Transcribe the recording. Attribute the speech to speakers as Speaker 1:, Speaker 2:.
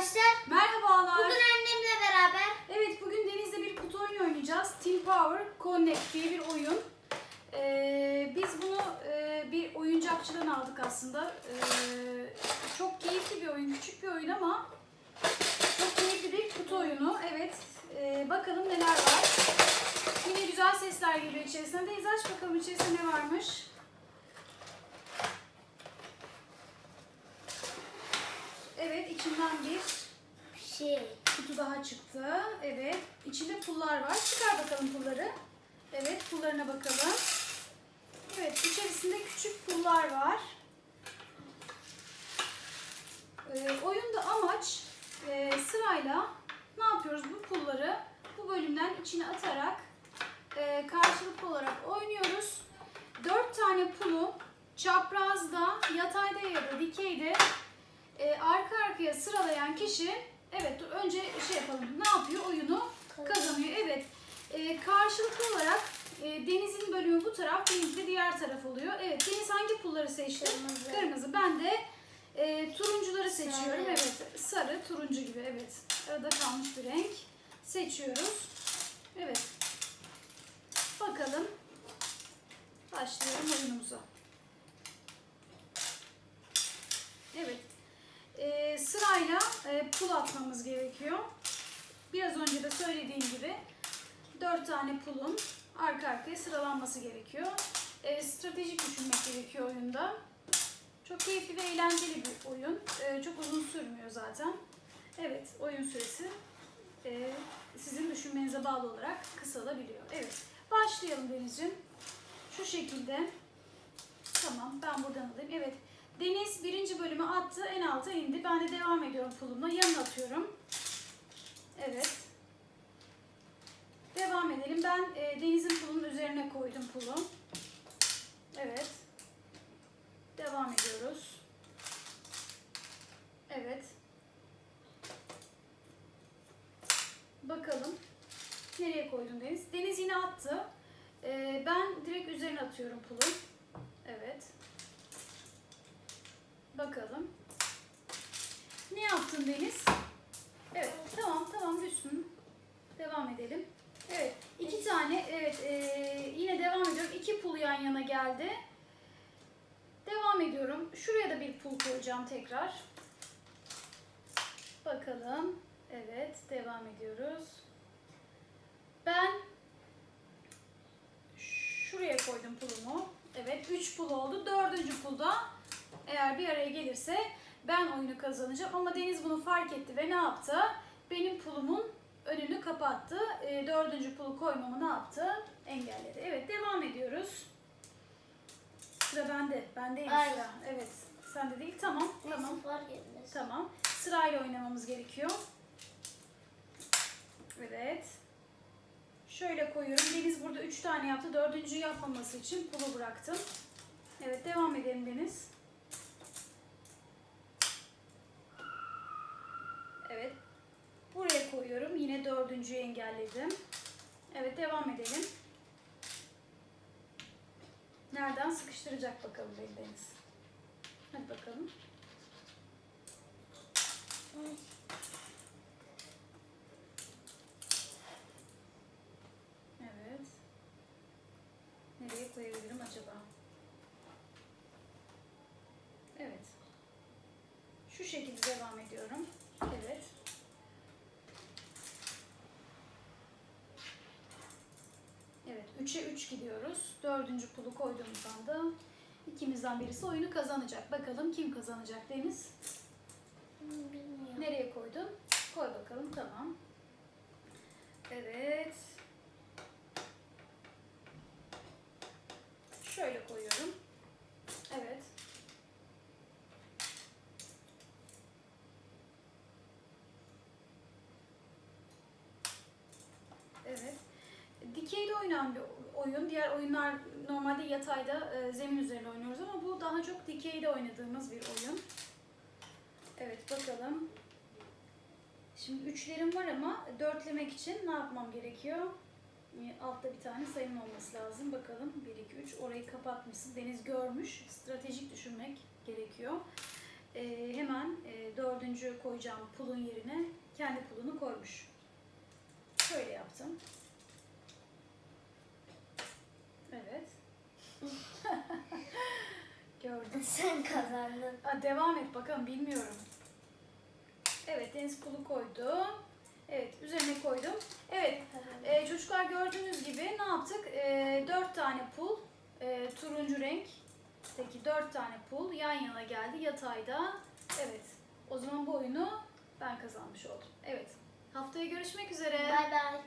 Speaker 1: arkadaşlar.
Speaker 2: Merhabalar.
Speaker 1: Bugün annemle beraber
Speaker 2: Evet bugün Deniz'le bir kutu oyunu oynayacağız. Team Power Connect diye bir oyun. Ee, biz bunu e, bir oyuncakçıdan aldık aslında. Ee, çok keyifli bir oyun, küçük bir oyun ama çok keyifli bir kutu oyunu. Evet, ee, bakalım neler var. Yine güzel sesler geliyor içerisinde. Deniz aç bakalım içerisinde ne varmış. Evet, içinden bir
Speaker 1: şey.
Speaker 2: kutu daha çıktı. Evet. İçinde pullar var. Çıkar bakalım pulları. Evet. Pullarına bakalım. Evet. içerisinde küçük pullar var. Ee, oyunda amaç e, sırayla ne yapıyoruz? Bu pulları bu bölümden içine atarak e, karşılıklı olarak oynuyoruz. Dört tane pulu çaprazda, yatayda ya da dikeyde e, arka arkaya sıralayan kişi evet dur önce şey yapalım. Ne yapıyor? Oyunu kazanıyor. Evet. E, karşılıklı olarak e, Deniz'in bölümü bu taraf Deniz de diğer taraf oluyor. Evet Deniz hangi pulları seçti?
Speaker 1: Kırmızı.
Speaker 2: kırmızı. Ben de e, turuncuları seçiyorum.
Speaker 1: Sarı.
Speaker 2: evet sarı turuncu gibi. Evet arada kalmış bir renk seçiyoruz. Evet. Bakalım. Başlayalım oyunumuza. Evet. Sırayla e, pul atmamız gerekiyor. Biraz önce de söylediğim gibi dört tane pulun arka arkaya sıralanması gerekiyor. Ee, stratejik düşünmek gerekiyor oyunda. Çok keyifli ve eğlenceli bir oyun. Ee, çok uzun sürmüyor zaten. Evet, oyun süresi e, sizin düşünmenize bağlı olarak kısalabiliyor. Evet, başlayalım Deniz'ciğim. Şu şekilde. Tamam, ben buradan alayım. Evet, Deniz birinci bölümü attı, en alta indi. Ben de devam ediyorum pulumla. Yanına atıyorum. Evet. Devam edelim. Ben e, Deniz'in pulunun üzerine koydum pulu. Evet. Devam ediyoruz. Evet. Bakalım. Nereye koydun Deniz? Deniz yine attı. E, ben direkt üzerine atıyorum pulu. Evet. Bakalım. Ne yaptın Deniz? Evet, tamam tamam düşsün. Devam edelim. Evet, iki tane, evet eee, yine devam ediyorum. İki pul yan yana geldi. Devam ediyorum. Şuraya da bir pul koyacağım tekrar. Bakalım. Evet, devam ediyoruz. Ben şuraya koydum pulumu. Evet, üç pul oldu. Dördüncü pulda eğer bir araya gelirse ben oyunu kazanacağım. Ama Deniz bunu fark etti ve ne yaptı? Benim pulumun önünü kapattı. E, dördüncü pulu koymamı ne yaptı? Engelledi. Evet devam ediyoruz. Sıra bende. Bendeyim
Speaker 1: Ay.
Speaker 2: sıra. Evet. Sende değil. Tamam. Tamam.
Speaker 1: Nasıl fark etmez?
Speaker 2: Tamam. Sırayla oynamamız gerekiyor. Evet. Şöyle koyuyorum. Deniz burada 3 tane yaptı. Dördüncüyü yapmaması için pulu bıraktım. Evet devam edelim Deniz. Evet. Buraya koyuyorum. Yine dördüncüyü engelledim. Evet devam edelim. Nereden sıkıştıracak bakalım beni Deniz. Hadi bakalım. Evet. Nereye koyabilirim acaba? Evet. Şu şekilde devam ediyorum. Evet. Evet. 3'e 3 gidiyoruz. Dördüncü pulu koyduğumuzdan da ikimizden birisi oyunu kazanacak. Bakalım kim kazanacak Deniz?
Speaker 1: Bilmiyorum.
Speaker 2: Nereye koydun? Koy bakalım. Tamam. Evet. Şöyle koyuyorum. Evet. Evet. Dikeyde oynanan bir oyun. Diğer oyunlar normalde yatayda e, zemin üzerinde oynuyoruz ama bu daha çok dikeyde oynadığımız bir oyun. Evet bakalım. Şimdi üçlerim var ama dörtlemek için ne yapmam gerekiyor? E, Altta bir tane sayının olması lazım. Bakalım 1, 2, 3 orayı kapatmışsın. Deniz görmüş. Stratejik düşünmek gerekiyor. e, hemen e, dördüncü koyacağım pulun yerine kendi pulunu koymuş. Şöyle yaptım. Evet. Gördüm.
Speaker 1: Sen kazandın.
Speaker 2: Aa, devam et bakalım bilmiyorum. Evet deniz pulu koydum. Evet üzerine koydum. Evet e, çocuklar gördüğünüz gibi ne yaptık? E, dört tane pul e, turuncu renk. Peki dört tane pul yan yana geldi yatayda. Evet o zaman bu oyunu ben kazanmış oldum. Evet haftaya görüşmek üzere.
Speaker 1: Bay bay.